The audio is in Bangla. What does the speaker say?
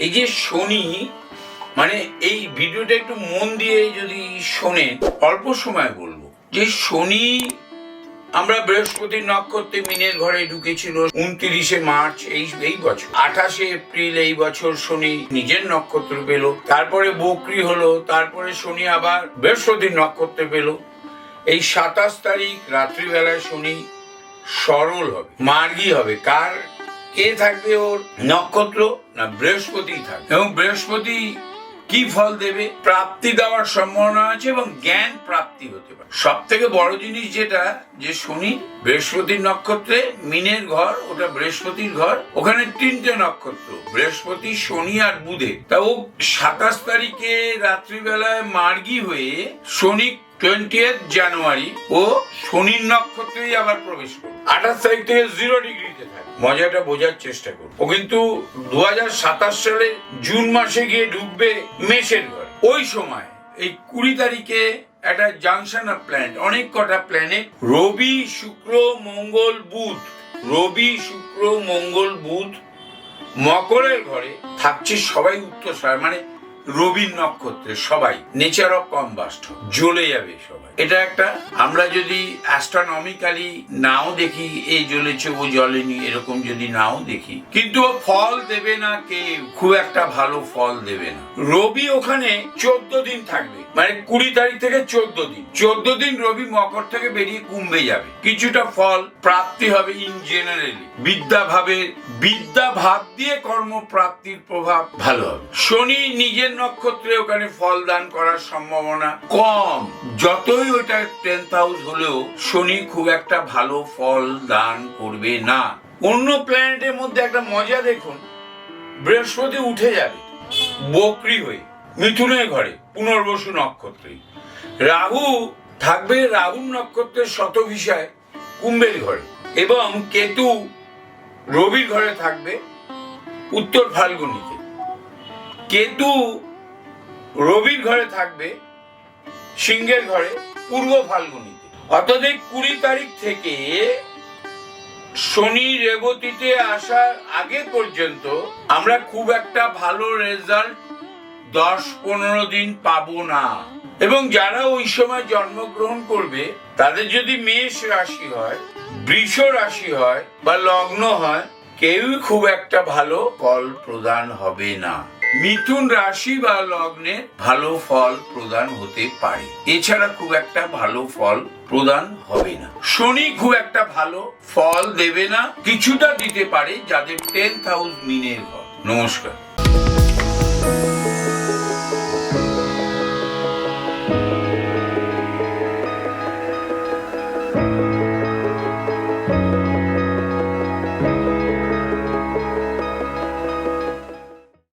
এই যে শনি মানে এই ভিডিওটা একটু মন দিয়ে যদি শোনেন অল্প সময় বলব। যে শনি, আমরা বৃহস্পতি নক্ষত্রে মিনের ঘরে ঢুকেছিল উনত্রিশে মার্চ এই এই বছর। আঠাশে এপ্রিল এই বছর শনি নিজের নক্ষত্র পেল। তারপরে বকরি হলো, তারপরে শনি আবার বৃহস্পতির নক্ষত্রে পেল। এই সাতাশ তারিখ, রাত্রিবেলায় শনি সরল হবে, মার্গী হবে। কার কে থাকবে ওর? নক্ষত্র না বৃহস্পতি থাকবে। এবং বৃহস্পতি কি ফল দেবে? প্রাপ্তি দেওয়ার সম্ভাবনা আছে এবং জ্ঞান প্রাপ্তি হতে পারে। সব থেকে বড় জিনিস যেটা যে শনি বৃহস্পতির নক্ষত্রে মিনের ঘর ওটা বৃহস্পতির ঘর ওখানে তিনটে নক্ষত্র বৃহস্পতি শনি আর বুধে তা ও সাতাশ তারিখে রাত্রিবেলায় মার্গি হয়ে শনি টোয়েন্টি জানুয়ারি ও শনির নক্ষত্রেই আবার প্রবেশ করবে। আঠাশ তারিখ থেকে জিরো ডিগ্রিতে থাকে। মজাটা বোঝার চেষ্টা করো ও কিন্তু দু সালে জুন মাসে গিয়ে ঢুকবে মেষের ঘর। ওই সময় এই কুড়ি তারিখে একটা জাংশন অফ প্ল্যানেট অনেক কটা প্ল্যানেট রবি, শুক্র, মঙ্গল, বুধ। রবি, শুক্র, মঙ্গল, বুধ মকরের ঘরে থাকছে সবাই উত্তর মানে রবির নক্ষত্রে সবাই নেচার অফ কম্বাস্ট জ্বলে যাবে সবাই। এটা একটা, আমরা যদি অ্যাস্ট্রোনমিক্যালি নাও দেখি, এই জ্বলেছে, ও জ্বলেনি, এরকম যদি নাও দেখি, কিন্তু ফল দেবে না কে খুব একটা ভালো ফল দেবে না। রবি ওখানে চোদ্দ দিন থাকবে মানে কুড়ি তারিখ থেকে চোদ্দ দিন। চোদ্দ দিন রবি মকর থেকে বেরিয়ে কুম্ভে যাবে। কিছুটা ফল প্রাপ্তি হবে ইন জেনারেলি বিদ্যা ভাবে বিদ্যা ভাব দিয়ে কর্ম প্রাপ্তির প্রভাব ভালো হবে। শনি নিজের নক্ষত্রে ওখানে ফল দান করার সম্ভাবনা কম। যতই ওটা টেন্থ হাউস হলেও শনি খুব একটা ভালো ফল দান করবে না। অন্য প্ল্যানেটের মধ্যে একটা মজা দেখুন, বৃহস্পতি উঠে যাবে, বকরি হয়ে, মিথুনের ঘরে, পুনর্বসু নক্ষত্রে। রাহু থাকবে রাহু নক্ষত্রের শতভিসায়, কুম্ভের ঘরে। এবং কেতু রবির ঘরে থাকবে উত্তর ফাল্গুনিতে। কেতু রবির ঘরে থাকবে, সিংহের ঘরে, পূর্ব ফাল্গুনিতে। এই কুড়ি তারিখ থেকে শনি রেবতীতে আসার আগে পর্যন্ত আমরা খুব একটা ভালো রেজাল্ট দশ পনেরো দিন পাবো না। এবং যারা ওই সময় জন্মগ্রহণ করবে, তাদের যদি মেষ রাশি হয়, বৃষ রাশি হয় বা লগ্ন হয়, কেউই খুব একটা ভালো ফল প্রদান হবে না। মিথুন রাশি বা লগ্নে ভালো ফল প্রদান হতে পারে। এছাড়া খুব একটা ভালো ফল প্রদান হবে না। শনি খুব একটা ভালো ফল দেবে না। কিছুটা দিতে পারে যাদের টেন্থ হাউস মিনের ঘর। নমস্কার।